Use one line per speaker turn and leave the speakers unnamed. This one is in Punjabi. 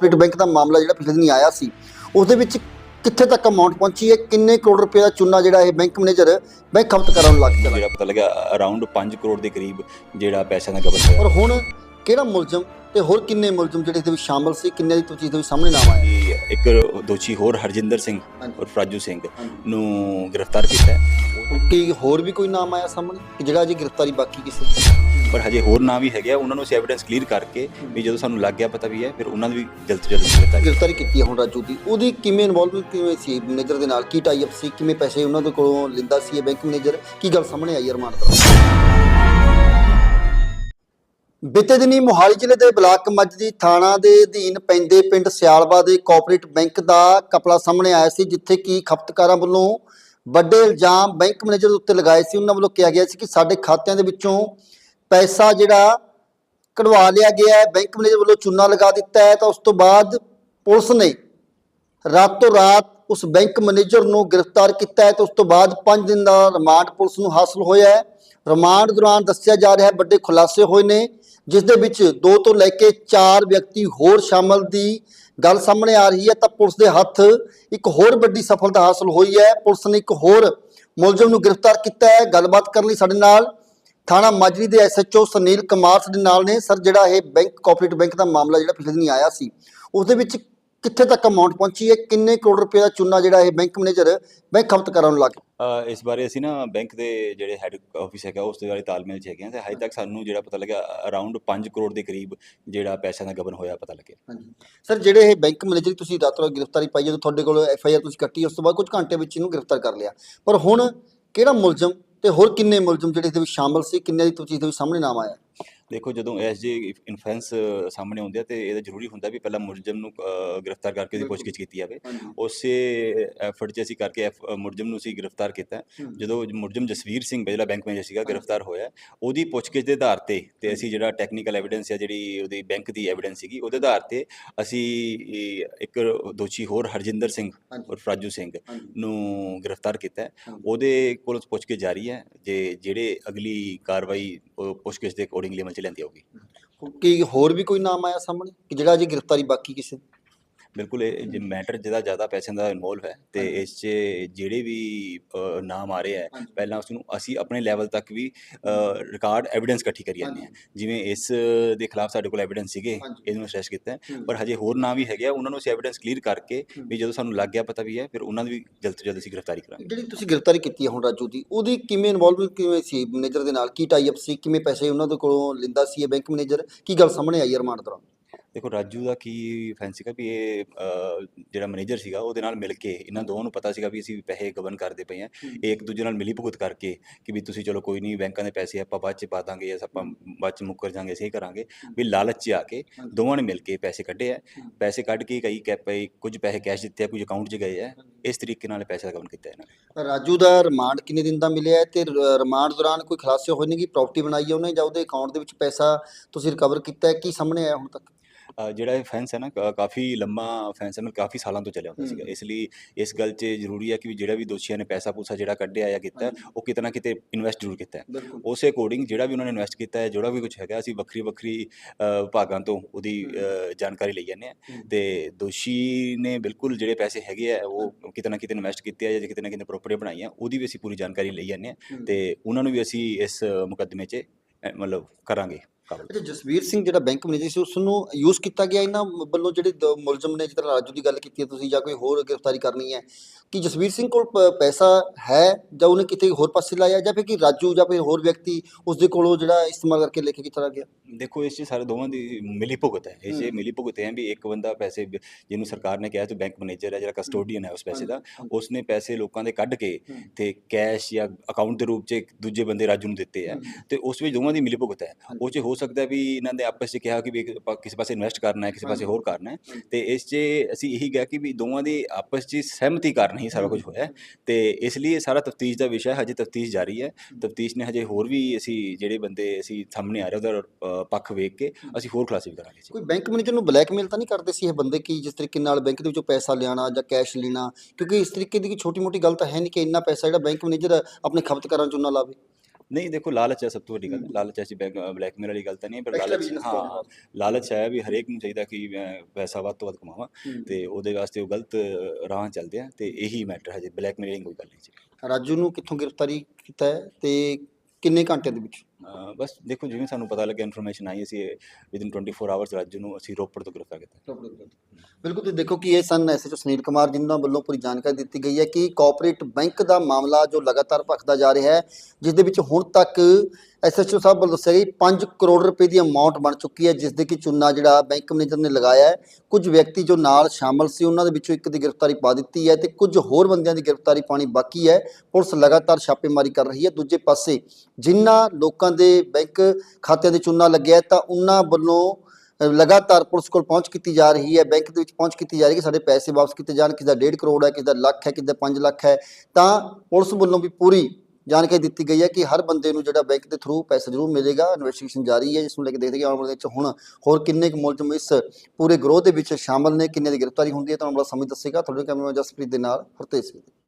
ਕੋਆਪਰੇਟਿਵ ਬੈਂਕ ਦਾ ਮਾਮਲਾ ਜਿਹੜਾ ਪਿਛਲੇ ਦਿਨੀ ਆਇਆ ਸੀ ਉਸ ਦੇ ਵਿੱਚ ਕਿੱਥੇ ਤੱਕ ਅਮਾਉਂਟ ਪਹੁੰਚੀ ਹੈ ਕਿੰਨੇ ਕਰੋੜ ਰੁਪਏ ਦਾ ਚੂਨਾ ਜਿਹੜਾ ਇਹ ਬੈਂਕ ਮੈਨੇਜਰ ਬੈਂਕ ਖਪਤਕਾਰਾਂ ਨੂੰ ਲੱਗ ਚਲਾ
ਜਿਹੜਾ ਪਤਾ ਲੱਗਾ ਅਰਾਊਂਡ 5 ਕਰੋੜ ਦੇ ਕਰੀਬ ਜਿਹੜਾ ਪੈਸਿਆਂ ਦਾ ਗਬਨ ਹੋਇਆ।
ਔਰ ਹੁਣ ਕਿਹੜਾ ਮੁਲਜ਼ਮ ਤੇ ਹੋਰ ਕਿੰਨੇ ਮੁਲਜ਼ਮ ਜਿਹੜੇ ਇਹਦੇ ਵਿੱਚ ਸ਼ਾਮਲ ਸੀ ਕਿੰਨੇ ਦੀ ਚੀਜ਼ ਦੇ ਵਿੱਚ ਸਾਹਮਣੇ ਨਾਮ ਆਇਆ
ਕਿ ਇੱਕ ਦੋਸ਼ੀ ਹੋਰ ਹਰਜਿੰਦਰ ਸਿੰਘ। ਔਰ ਫਰਾਜੂ ਸਿੰਘ ਨੂੰ ਗ੍ਰਿਫਤਾਰ ਕੀਤਾ ਹੈ।
ਕੀ ਹੋਰ ਵੀ ਕੋਈ ਨਾਮ ਆਇਆ ਸਾਹਮਣੇ? ਕਿ ਜਿਹੜਾ ਅਜੇ ਗ੍ਰਿਫਤਾਰੀ ਬਾਕੀ ਕਿਸੇ ਦੀ?
ਪਰ ਹਜੇ ਹੋਰ ਨਾਂ ਵੀ ਹੈਗੇ ਆ, ਉਹਨਾਂ ਨੂੰ ਅਸੀਂ ਐਵੀਡੈਂਸ ਕਲੀਅਰ ਕਰਕੇ ਵੀ ਜਦੋਂ ਸਾਨੂੰ ਲੱਗ ਗਿਆ ਪਤਾ ਵੀ ਹੈ, ਫਿਰ ਉਹਨਾਂ ਦੀ ਵੀ ਜਲਦ ਤੋਂ ਜਲਦ ਗ੍ਰਿਫਤਾਰੀ
ਗ੍ਰਿਫਤਾਰੀ ਕੀਤੀ ਹੈ ਹੁਣ ਰਾਜੂ ਦੀ। ਉਹਦੀ ਕਿਵੇਂ ਇਨਵੋਲਵਮੈਂਟ ਕਿਵੇਂ ਸੀ? ਮੈਨੇਜਰ ਦੇ ਨਾਲ ਕੀ ਟਾਈ ਅਪ ਸੀ? ਕਿਵੇਂ ਪੈਸੇ ਉਹਨਾਂ ਦੇ ਕੋਲੋਂ ਲਿੰਦਾ ਸੀ ਇਹ ਬੈਂਕ ਮੈਨੇਜਰ ਕੀ ਗੱਲ ਸਾਹਮਣੇ ਆਈ ਅਰਮਾਨ ਦਾ ਬੀਤੇ ਦਿਨੀ ਮੋਹਾਲੀ ਜ਼ਿਲ੍ਹੇ ਦੇ ਬਲਾਕ ਮੱਜਦੀ ਥਾਣਾ ਦੇ ਅਧੀਨ ਪੈਂਦੇ ਪਿੰਡ ਸਿਆਲਵਾ ਦੇ ਕੋਆਪਰੇਟਿਵ ਬੈਂਕ ਦਾ ਕਪਲਾ ਸਾਹਮਣੇ ਆਇਆ ਸੀ, ਜਿੱਥੇ ਕਿ ਖਪਤਕਾਰਾਂ ਵੱਲੋਂ ਵੱਡੇ ਇਲਜ਼ਾਮ ਬੈਂਕ ਮੈਨੇਜਰ ਉੱਤੇ ਲਗਾਏ ਸੀ। ਉਹਨਾਂ ਵੱਲੋਂ ਕਿਹਾ ਗਿਆ ਸੀ ਕਿ ਸਾਡੇ ਖਾਤਿਆਂ ਦੇ ਵਿੱਚੋਂ ਪੈਸਾ ਜਿਹੜਾ ਕਢਵਾ ਲਿਆ ਗਿਆ ਹੈ, ਬੈਂਕ ਮੈਨੇਜਰ ਵੱਲੋਂ ਚੂਨਾ ਲਗਾ ਦਿੱਤਾ ਹੈ ਤਾਂ ਉਸ ਤੋਂ ਬਾਅਦ ਪੁਲਿਸ ਨੇ ਰਾਤੋਂ ਰਾਤ ਉਸ ਬੈਂਕ ਮੈਨੇਜਰ ਨੂੰ ਗ੍ਰਿਫਤਾਰ ਕੀਤਾ ਹੈ ਤੇ ਉਸ ਤੋਂ ਬਾਅਦ 5 ਦਿਨ ਦਾ ਰਿਮਾਂਡ ਪੁਲਿਸ ਨੂੰ ਹਾਸਲ ਹੋਇਆ ਹੈ। ਰਿਮਾਂਡ ਦੌਰਾਨ ਦੱਸਿਆ ਜਾ ਰਿਹਾ ਹੈ ਵੱਡੇ ਖੁਲਾਸੇ ਹੋਏ ਨੇ, ਜਿਸ ਦੇ ਵਿੱਚ ਦੋ ਤੋਂ ਲੈ ਕੇ ਚਾਰ ਵਿਅਕਤੀ ਹੋਰ ਸ਼ਾਮਲ ਦੀ ਗੱਲ ਸਾਹਮਣੇ ਆ ਰਹੀ ਹੈ ਤਾਂ ਪੁਲਿਸ ਦੇ ਹੱਥ ਇੱਕ ਹੋਰ ਵੱਡੀ ਸਫਲਤਾ ਹਾਸਲ ਹੋਈ ਹੈ। ਪੁਲਿਸ ਨੇ ਇੱਕ ਹੋਰ ਮੁਲਜ਼ਮ ਨੂੰ ਗ੍ਰਿਫਤਾਰ ਕੀਤਾ ਹੈ। ਗੱਲਬਾਤ ਕਰਨ ਲਈ ਸਾਡੇ ਨਾਲ ਥਾਣਾ ਮਾਜਰੀ ਦੇ ਐਸਐਚਓ ਸੁਨੀਲ ਕੁਮਾਰ ਸਾਡੇ ਨਾਲ ਨੇ। ਸਰ ਜਿਹੜਾ ਇਹ ਬੈਂਕ ਕੋਆਪਰੇਟਿਵ ਬੈਂਕ ਦਾ ਮਾਮਲਾ ਜਿਹੜਾ ਪਿਛਲੇ ਦਿਨੀ ਆਇਆ ਸੀ ਉਸ ਦੇ ਵਿੱਚ ਕਿੱਥੇ ਤੱਕ ਅਮਾਉਂਟ ਪਹੁੰਚੀ ਹੈ? ਕਿੰਨੇ ਕਰੋੜ ਰੁਪਏ ਦਾ ਚੂਨਾ ਜਿਹੜਾ ਇਹ ਬੈਂਕ ਮੈਨੇਜਰ ਬੈਂਕ ਖਪਤਕਾਰਾਂ ਨੂੰ ਲੱਗ
ਇਸ ਬਾਰੇ ਅਸੀਂ ਨਾ ਬੈਂਕ ਦੇ ਜਿਹੜੇ ਹੈੱਡ ਆਫਿਸ ਹੈਗਾ ਉਸ ਦੇ ਵਾਲੇ ਤਾਲਮੇਲ 'ਚ ਹੈਗੇ ਆ ਤੇ ਹਜੇ ਤੱਕ ਸਾਨੂੰ ਜਿਹੜਾ ਪਤਾ ਲੱਗਾ ਅਰਾਊਂਡ 5 ਕਰੋੜ ਦੇ ਕਰੀਬ ਜਿਹੜਾ ਪੈਸਿਆਂ ਦਾ ਗਬਨ ਹੋਇਆ ਪਤਾ ਲੱਗਿਆ।
ਹਾਂਜੀ। ਸਰ ਜਿਹੜੇ ਇਹ ਬੈਂਕ ਮੈਨੇਜਰ ਤੁਸੀਂ ਰਾਤੋਂ ਰਾਤ ਗ੍ਰਿਫਤਾਰੀ ਪਾਈ ਜਦੋਂ ਤੁਹਾਡੇ ਕੋਲ ਐਫ ਆਈ ਆਰ ਤੁਸੀਂ ਕੱਟੀ ਉਸ ਤੋਂ ਬਾਅਦ ਕੁਝ ਘੰਟੇ ਵਿੱਚ ਇਹਨੂੰ ਗ੍ਰਿਫਤਾਰ ਕਰ ਲਿਆ। ਪਰ ਹੁਣ ਕਿਹੜਾ ਮੁਲਜ਼ਮ ਤੇ ਹੋਰ ਕਿੰਨੇ ਮੁਲਜ਼ਮ ਜਿਹੜੇ ਇਹਦੇ ਵਿੱਚ ਸ਼ਾਮਲ ਸੀ? ਕਿੰਨੇ ਦੀ ਤੁਸੀਂ ਇਹਦੇ ਵਿੱਚ ਸਾਹਮਣੇ ਨਾਮ ਆਇਆ?
ਦੇਖੋ ਜਦੋਂ ਐਸਜੀ ਇਨਫੈਂਸ ਸਾਹਮਣੇ ਆਉਂਦੇ ਆ ਤੇ ਇਹਦਾ ਜ਼ਰੂਰੀ ਹੁੰਦਾ ਵੀ ਪਹਿਲਾਂ ਮੁਲਜ਼ਮ ਨੂੰ ਗ੍ਰਿਫਤਾਰ ਕਰਕੇ ਉਹਦੀ
ਬਿਲਕੁਲ।
ਪੁੱਛਗਿੱਛ ਕੀਤੀ ਜਾਵੇ। ਉਸੇ ਐਫਰਟ 'ਚ ਅਸੀਂ ਕਰਕੇ ਮੁਲਜ਼ਮ ਨੂੰ ਅਸੀਂ ਗ੍ਰਿਫਤਾਰ ਕੀਤਾ। ਜਦੋਂ ਮੁਲਜ਼ਮ ਜਸਵੀਰ ਸਿੰਘ ਜਿਹੜਾ ਬੈਂਕ ਮੈਨੇਜਰ ਸੀਗਾ ਗ੍ਰਿਫਤਾਰ ਹੋਇਆ ਉਹਦੀ ਪੁੱਛਗਿੱਛ ਦੇ ਆਧਾਰ ਤੇ ਤੇ ਅਸੀਂ ਜਿਹੜਾ ਟੈਕਨੀਕਲ ਐਵੀਡੈਂਸ ਹੈ ਜਿਹੜੀ ਉਹਦੀ ਬੈਂਕ ਦੀ ਐਵੀਡੈਂਸ ਸੀਗੀ ਉਹਦੇ ਆਧਾਰ ਤੇ ਅਸੀਂ ਇੱਕ ਦੋਸ਼ੀ ਹੋਰ ਹਰਜਿੰਦਰ ਸਿੰਘ ਔਰ ਫਰਾਜੂ ਸਿੰਘ ਨੂੰ ਗ੍ਰਿਫਤਾਰ ਕੀਤਾ। ਉਹਦੇ ਕੋਲ ਪੁੱਛਗਿੱਛ ਜਾਰੀ ਹੈ। ਜੇ ਜਿਹੜੇ ਅਗਲੀ ਕਾਰਵਾਈ ਪੁੱਛਗਿੱਛ ਦੇ ਅਕੋਰਡਿੰਗਲੀ ਅਮਲ ਲੈਂਦੀ ਹੋਊਗੀ।
ਕੀ ਹੋਰ ਵੀ ਕੋਈ ਨਾਮ ਆਇਆ ਸਾਹਮਣੇ? ਕਿ ਜਿਹੜਾ ਅਜੇ ਗ੍ਰਿਫਤਾਰੀ ਬਾਕੀ ਕਿਸੇ
ਬਿਲਕੁਲ ਇਹ ਜੇ ਮੈਟਰ ਜਿਹਦਾ ਜ਼ਿਆਦਾ ਪੈਸਿਆਂ ਦਾ ਇਨਵੋਲਵ ਹੈ ਤੇ। ਇਸ 'ਚ ਜਿਹੜੇ ਵੀ ਅ, ਨਾਮ ਆ ਰਹੇ ਹੈ
ਹਾਂਜੀ।
ਪਹਿਲਾਂ ਉਸ ਨੂੰ ਅਸੀਂ ਆਪਣੇ ਲੈਵਲ ਤੱਕ ਵੀ ਰਿਕਾਰਡ ਐਵੀਡੈਂਸ ਇਕੱਠੀ ਕਰੀ ਜਾਂਦੇ ਹਾਂ ਜਿਵੇਂ ਇਸ ਦੇ ਖਿਲਾਫ ਸਾਡੇ ਕੋਲ ਐਵੀਡੈਂਸ ਸੀਗੇ
ਹਾਂਜੀ।
ਇਹਨੂੰ ਅਸੈਸ ਕੀਤਾ ਹੈ। ਪਰ ਹਜੇ ਹੋਰ ਨਾਮ ਵੀ ਹੈਗੇ ਆ ਉਹਨਾਂ ਨੂੰ ਅਸੀਂ ਐਵੀਡੈਂਸ ਕਲੀਅਰ ਕਰਕੇ। ਵੀ ਜਦੋਂ ਸਾਨੂੰ ਲੱਗ ਗਿਆ ਪਤਾ ਵੀ ਹੈ ਫਿਰ ਉਹਨਾਂ ਦੀ ਵੀ ਜਲਦ ਤੋਂ ਜਲਦ ਅਸੀਂ ਗ੍ਰਿਫਤਾਰੀ ਕਰਾਂਗੇ
ਜਿਹੜੀ ਤੁਸੀਂ ਗ੍ਰਿਫਤਾਰੀ ਕੀਤੀ ਹੈ ਹੁਣ ਰਾਜੂ ਦੀ ਉਹਦੀ ਕਿਵੇਂ ਇਨਵੋਲਵਮੈਂਟ ਕਿਵੇਂ ਸੀ ਮੈਨੇਜਰ ਦੇ ਨਾਲ ਕੀ ਟਾਈ ਅਪ ਸੀ ਕਿਵੇਂ ਪੈਸੇ ਉਹਨਾਂ ਦੇ ਕੋਲੋਂ ਲਿੰਦਾ ਸੀ ਇਹ ਬੈਂਕ ਮੈਨੇਜਰ ਕੀ ਗੱਲ ਸਾਹਮਣੇ ਆਈ ਰਿਮਾਂਡ ਦੌਰਾਨ
ਦੇਖੋ ਰਾਜੂ ਦਾ ਕੀ ਫੈਨ ਸੀਗਾ ਵੀ ਇਹ ਅ, ਜਿਹੜਾ ਮੈਨੇਜਰ ਸੀਗਾ ਉਹਦੇ ਨਾਲ ਮਿਲ ਕੇ ਇਹਨਾਂ ਦੋਵਾਂ ਨੂੰ ਪਤਾ ਸੀਗਾ ਵੀ ਅਸੀਂ ਪੈਸੇ ਗਬਨ ਕਰਦੇ ਪਏ ਆ ਇਹ ਇੱਕ ਦੂਜੇ ਨਾਲ ਮਿਲੀ ਭੁਗਤ ਕਰਕੇ ਕਿ ਵੀ ਤੁਸੀਂ ਚਲੋ ਕੋਈ ਨਹੀਂ ਬੈਂਕਾਂ ਦੇ ਪੈਸੇ ਆਪਾਂ ਬਾਅਦ ਚ ਪਾ ਦਾਂਗੇ ਜਾਂ ਆਪਾਂ ਬਾਅਦ ਚ ਮੁੱਕਰ ਜਾਾਂਗੇ ਸਹੀ ਕਰਾਂਗੇ। ਵੀ ਲਾਲਚ 'ਚ ਆ ਕੇ। ਦੋਵਾਂ ਨੇ ਮਿਲ ਕੇ ਪੈਸੇ ਕੱਢੇ ਆ। ਪੈਸੇ ਕੱਢ ਕੇ ਕਈ ਕੈ ਪਏ ਕੁਝ ਪੈਸੇ ਕੈਸ਼ ਦਿੱਤੇ ਆ ਕੁਝ ਅਕਾਊਂਟ 'ਚ ਗਏ ਆ। ਇਸ ਤਰੀਕੇ ਨਾਲ ਪੈਸੇ ਦਾ ਗਬਨ ਕੀਤਾ ਇਹਨਾਂ ਨੇ।
ਰਾਜੂ ਦਾ ਰਿਮਾਂਡ ਕਿੰਨੇ ਦਿਨ ਦਾ ਮਿਲਿਆ ਹੈ ਤੇ ਰ- ਰਿਮਾਂਡ ਦੌਰਾਨ ਕੋਈ ਖੁਲਾਸੇ ਹੋਏ ਨੇ ਕਿ ਪ੍ਰਾਪਰਟੀ ਬਣਾਈ ਹੈ ਉਹਨੇ ਜਾਂ ਉਹਦੇ ਅਕਾਊਂਟ ਦੇ ਵਿੱਚ ਪੈਸਾ ਤੁਸੀਂ ਰਿਕਵਰ ਕੀਤਾ ਹੈ? ਕੀ ਸਾਹਮਣੇ ਆਇਆ ਹੁਣ ਤੱਕ?
ਜਿਹੜਾ ਇਹ ਫੈਂਸ ਹੈ ਨਾ ਕਾ- ਕਾਫੀ ਲੰਮਾ ਫੈਂਸ ਹੈ ਮਤਲਬ ਕਾਫੀ ਸਾਲਾਂ ਤੋਂ ਚੱਲਿਆ ਹੁੰਦਾ। ਸੀਗਾ। ਇਸ ਲਈ ਇਸ ਗੱਲ 'ਚ ਜ਼ਰੂਰੀ ਹੈ ਕਿ ਵੀ ਜਿਹੜਾ ਵੀ ਦੋਸ਼ੀਆਂ ਨੇ ਪੈਸਾ ਪੂਸਾ ਜਿਹੜਾ ਕੱਢਿਆ ਜਾਂ ਕੀਤਾ ਹੈ, ਉਹ ਕਿਤੇ ਨਾ ਕਿਤੇ ਇਨਵੈਸਟ ਜ਼ਰੂਰ ਕੀਤਾ ਹੈ।
ਬਿਲਕੁਲ।
ਉਸੇ ਅਕੋਰਡਿੰਗ ਜਿਹੜਾ ਵੀ ਉਹਨਾਂ ਨੇ ਇਨਵੈਸਟ ਕੀਤਾ ਹੈ ਜਿਹੜਾ ਵੀ ਕੁਝ ਹੈਗਾ ਅਸੀਂ ਵੱਖਰੀ ਵੱਖਰੀ ਅ, ਵਿਭਾਗਾਂ ਤੋਂ ਉਹਦੀ ਅ, ਜਾਣਕਾਰੀ ਲਈ ਜਾਂਦੇ ਆ
ਹਮ।
ਤੇ ਦੋਸ਼ੀ ਨੇ ਬਿਲਕੁਲ ਜਿਹੜੇ ਪੈਸੇ ਹੈਗੇ ਆ ਉਹ ਕਿਤੇ ਨਾ ਕਿਤੇ ਇਨਵੈਸਟ ਕੀਤੇ ਆ ਜਾਂ ਕਿਤੇ ਨਾ ਕਿਤੇ ਪ੍ਰੋਪਰਟੀ ਬਣਾਈ ਆ ਉਹਦੀ ਵੀ ਅਸੀਂ ਪੂਰੀ ਜਾਣਕਾਰੀ ਲਈ ਜਾਂਦੇ ਆ
ਹਮ।
ਤੇ ਉਹਨਾਂ ਨੂੰ ਵੀ ਅਸੀਂ ਇਸ ਮੁਕੱਦਮੇ 'ਚ ਅ, ਮਤਲਬ ਕਰਾਂਗੇ। ਕਾਬਲ
ਅੱਛਾ ਜਸਵੀਰ ਸਿੰਘ ਜਿਹੜਾ ਬੈਂਕ ਮੈਨੇਜਰ ਸੀ ਉਸ ਨੂੰ ਯੂਜ਼ ਕੀਤਾ ਗਿਆ ਇਹਨਾਂ ਵੱਲੋਂ ਜਿਹੜੇ ਦ- ਮੁਲਜ਼ਮ ਨੇ ਜਿਸ ਤਰ੍ਹਾਂ ਰਾਜੂ ਦੀ ਗੱਲ ਕੀਤੀ ਹੈ ਤੁਸੀਂ ਜਾਂ ਕੋਈ ਹੋਰ ਗ੍ਰਿਫਤਾਰੀ ਕਰਨੀ ਹੈ ਕਿ ਜਸਵੀਰ ਸਿੰਘ ਕੋਲ ਪ- ਪੈਸਾ ਹੈ ਜਾਂ ਉਹਨੇ ਕਿਤੇ ਹੋਰ ਪਾਸੇ ਲਾਇਆ ਜਾਂ ਫਿਰ ਕਿ ਰਾਜੂ ਜਾਂ ਫਿਰ ਹੋਰ ਵਿਅਕਤੀ ਉਸ ਦੇ ਕੋਲੋਂ ਜਿਹੜਾ ਇਸਤੇਮਾਲ ਕਰਕੇ ਲੈ ਕੇ ਕਿੱਥੇ ਗਿਆ
ਦੇਖੋ ਇਸ 'ਚ ਸਾਰੇ ਦੋਵਾਂ ਦੀ ਮਿਲੀ ਭੁਗਤ ਹੈ ਇਸ 'ਚ
ਹਮ।
ਮਿਲੀ ਭੁਗਤ ਹੈ ਵੀ ਇੱਕ ਬੰਦਾ ਪੈਸੇ ਬ- ਜਿਹਨੂੰ ਸਰਕਾਰ ਨੇ ਕਿਹਾ ਤੂੰ ਬੈਂਕ ਮੈਨੇਜਰ ਹੈ ਜਿਹੜਾ ਕਸਟੋਡੀਅਨ ਹੈ ਉਸ ਪੈਸੇ ਦਾ। ਉਸਨੇ ਪੈਸੇ ਲੋਕਾਂ ਦੇ ਕੱਢ ਕੇ
ਹਮ।
ਤੇ ਕੈਸ਼ ਜਾਂ ਅਕਾਊਂਟ ਦੇ ਰੂਪ 'ਚ ਇੱਕ ਦੂਜੇ ਬੰਦੇ ਰਾਜੂ ਨੂੰ ਦਿੱਤੇ ਆ ਤੇ ਉਸ ਵਿੱਚ ਦੋਵਾਂ ਦੀ ਮਿਲੀ ਭੁਗਤ ਹੈ
ਹਾਂਜੀ।
ਉਹ 'ਚ ਹੋ ਸਕਦਾ ਵੀ ਇਹਨਾਂ ਦੇ ਆਪਸ 'ਚ ਕਿਹਾ ਕਿ ਵੀ ਇੱਕ ਪਾ- ਕਿਸੇ ਪਾਸੇ ਇਨਵੈਸਟ ਕਰਨਾ ਹੈ ਕਿਸੇ ਪਾਸੇ। ਹੋਰ ਕਰਨਾ ਹੈ। ਤੇ ਇਸ 'ਚ ਅਸੀਂ ਇਹੀ ਕਿਹਾ ਕਿ ਵੀ ਦੋਵਾਂ ਦੀ ਆਪਸ 'ਚ ਸਹਿਮਤੀ ਕਾਰਨ ਹੀ ਸਾਰਾ ਕੁਝ ਹੋਇਆ ਤੇ ਇਸ ਲਈ ਇਹ ਸਾਰਾ ਤਫਤੀਸ਼ ਦਾ ਵਿਸ਼ਾ ਹਜੇ ਤਫਤੀਸ਼ ਜਾਰੀ ਹੈ। ਤਫਤੀਸ਼ ਨੇ ਹਜੇ ਹੋਰ ਵੀ ਅਸੀਂ ਜਿਹੜੇ ਬੰਦੇ ਅਸੀਂ ਸਾਹਮਣੇ ਆ ਰਹੇ ਉਹਦਾ ਪੱਖ ਵੇਖ ਕੇ ਅਸੀਂ ਹੋਰ ਖੁਲਾਸੇ ਵੀ ਕਰਾਂਗੇ
ਕੋਈ ਬੈਂਕ ਮੈਨੇਜਰ ਨੂੰ ਬਲੈਕਮੇਲ ਤਾਂ ਨਹੀਂ ਕਰਦੇ ਸੀ ਇਹ ਬੰਦੇ ਕਿ ਜਿਸ ਤਰੀਕੇ ਨਾਲ ਬੈਂਕ ਦੇ ਵਿੱਚੋਂ ਪੈਸਾ ਲਿਆਣਾ ਜਾਂ ਕੈਸ਼ ਲੈਣਾ? ਕਿਉਂਕਿ ਇਸ ਤਰੀਕੇ ਦੀ ਕੋਈ ਛੋਟੀ ਮੋਟੀ ਗੱਲ ਤਾਂ ਹੈ ਨਹੀਂ ਕਿ ਇੰਨਾ ਪੈਸਾ ਜਿਹੜਾ ਬੈਂਕ ਮੈਨੇਜਰ ਆਪਣੇ ਖਪਤਕਾਰਾਂ ਚੋਂ ਨਾ ਲਾਵੇ।
ਨਹੀਂ ਦੇਖੋ ਲਾਲਚ ਹੈ ਸਭ ਤੋਂ ਵੱਡੀ ਗੱਲ ਲਾਲਚ ਐਸੀ ਬਲੈਕਮੇਲ ਵਾਲੀ ਗੱਲ ਤਾਂ ਨਹੀਂ ਹੈ, ਪਰ ਲਾਲਚ ਹਾਂ ਲਾਲਚ ਹੈ ਵੀ ਹਰੇਕ ਨੂੰ ਚਾਹੀਦਾ ਕਿ ਮੈਂ ਪੈਸਾ ਵੱਧ ਤੋਂ ਵੱਧ ਕਮਾਵਾਂ ਤੇ ਉਹਦੇ ਵਾਸਤੇ ਉਹ ਗਲਤ ਰਾਹ ਚੱਲਦੇ ਆ ਤੇ ਇਹੀ ਮੈਟਰ ਹੈ ਜੀ ਬਲੈਕਮੇਲਿੰਗ ਕੋਈ ਗੱਲ ਨਹੀਂ ਜੀ
ਰਾਜੂ ਨੂੰ ਕਿੱਥੋਂ ਗ੍ਰਿਫਤਾਰੀ ਕੀਤਾ ਹੈ ਤੇ ਕਿੰਨੇ ਘੰਟੇ ਦੇ ਵਿੱਚ
ਬਸ ਦੇਖੋ, ਜਿਵੇਂ ਸਾਨੂੰ ਪਤਾ ਲੱਗਿਆ ਇਨਫੋਰਮੇਸ਼ਨ ਆਈ ਅਸੀਂ ਵਿਦਿਨ 24 ਆਵਰਸ ਰਾਜੂ ਨੂੰ ਅਸੀਂ ਰੋਪੜ ਤੋਂ ਗ੍ਰਿਫਤਾਰ ਕੀਤਾ।
ਬਿਲਕੁਲ, ਤੁਸੀਂ ਦੇਖੋ ਕਿ ਇਹ ਸਨ ਐਸਐਚਓ ਸੁਨੀਲ ਕੁਮਾਰ, ਜਿਨ੍ਹਾਂ ਵੱਲੋਂ ਪੂਰੀ ਜਾਣਕਾਰੀ ਦਿੱਤੀ ਗਈ ਹੈ ਕਿ ਕੋਆਪਰੇਟ ਬੈਂਕ ਦਾ ਮਾਮਲਾ ਜੋ ਲਗਾਤਾਰ ਭਖਦਾ ਜਾ ਰਿਹਾ ਹੈ, ਜਿਸ ਦੇ ਵਿੱਚ ਹੁਣ ਤੱਕ ਐਸਐਚਓ ਸਾਹਿਬ ਵੱਲੋਂ ਦੱਸਿਆ ਗਿਆ 5 ਕਰੋੜ ਰੁਪਏ ਦੀ ਅਮਾਉਂਟ ਬਣ ਚੁੱਕੀ ਹੈ, ਜਿਸ ਦੇ ਕਿ ਚੁੰਨਾ ਜਿਹੜਾ ਬੈਂਕ ਮੈਨੇਜਰ ਨੇ ਲਗਾਇਆ ਹੈ। ਕੁਝ ਵਿਅਕਤੀ ਜੋ ਨਾਲ ਸ਼ਾਮਲ ਸੀ, ਉਹਨਾਂ ਦੇ ਵਿੱਚੋਂ ਇੱਕ ਦੀ ਗ੍ਰਿਫਤਾਰੀ ਪਾ ਦਿੱਤੀ ਹੈ ਤੇ ਕੁਝ ਹੋਰ ਬੰਦਿਆਂ ਦੀ ਗ੍ਰਿਫਤਾਰੀ ਪਾਣੀ ਬਾਕੀ ਹੈ। ਪੁਲਿਸ ਲਗਾਤਾਰ ਛਾਪੇਮਾਰੀ ਕਰ ਰਹੀ ਹੈ। ਦੂਜੇ ਪਾਸੇ, ਜਿਨ੍ਹਾਂ ਲੋਕਾਂ ਦੇ ਬੈਂਕ ਖਾਤਿਆਂ ਦੇ ਚੁੰਨਾ ਲੱਗਿਆ ਤਾਂ ਉਹਨਾਂ ਵੱਲੋਂ ਲਗਾਤਾਰ ਪੁਲਿਸ ਕੋਲ ਪਹੁੰਚ ਕੀਤੀ ਜਾ ਰਹੀ ਹੈ, ਬੈਂਕ ਦੇ ਵਿੱਚ ਪਹੁੰਚ ਕੀਤੀ ਜਾ ਰਹੀ ਹੈ ਕਿ ਸਾਡੇ ਪੈਸੇ ਵਾਪਸ ਕੀਤੇ ਜਾਣ, ਕਿਸੇ ਦਾ 1.5 ਕਰੋੜ ਹੈ, ਕਿਸੇ ਦਾ ਲੱਖ ਹੈ, ਕਿਸੇ ਦਾ 5 ਲੱਖ ਹੈ, ਤਾਂ ਪੁਲਿਸ ਵੱਲੋਂ ਵੀ ਪੂਰੀ ਜਾਣਕਾਰੀ ਦਿੱਤੀ ਗਈ ਹੈ ਕਿ ਹਰ ਬੰਦੇ ਨੂੰ ਜਿਹੜਾ ਬੈਂਕ ਦੇ ਥਰੂ ਪੈਸਾ ਜ਼ਰੂਰ ਮਿਲੇਗਾ, ਇਨਵੈਸਟੀਗੇਸ਼ਨ ਜਾਰੀ ਹੈ ਜਿਸ ਨੂੰ ਲੈ ਕੇ ਦੇਖਦੇ ਹਾਂ ਕਿ ਆਉਣ ਵਾਲੇ ਵਿੱਚ ਹੁਣ ਹੋਰ ਕਿੰਨੇ ਕੁ ਮੁਲਜ਼ਮ ਇਸ ਪੂਰੇ ਗਰੋਹ ਦੇ ਵਿੱਚ ਸ਼ਾਮਲ ਨੇ, ਕਿੰਨੇ ਦੀ ਗ੍ਰਿਫਤਾਰੀ ਹੁੰਦੀ ਹੈ, ਤੁਹਾਨੂੰ ਬੜਾ ਸਮਝ ਦੱਸੇਗਾ, ਤੁਹਾਡੇ ਕੈਮਰਾ ਜਸਪ੍ਰੀਤ ਦੇ ਨਾਲ ਹਰਤੇਜ ਸਿੰਘ।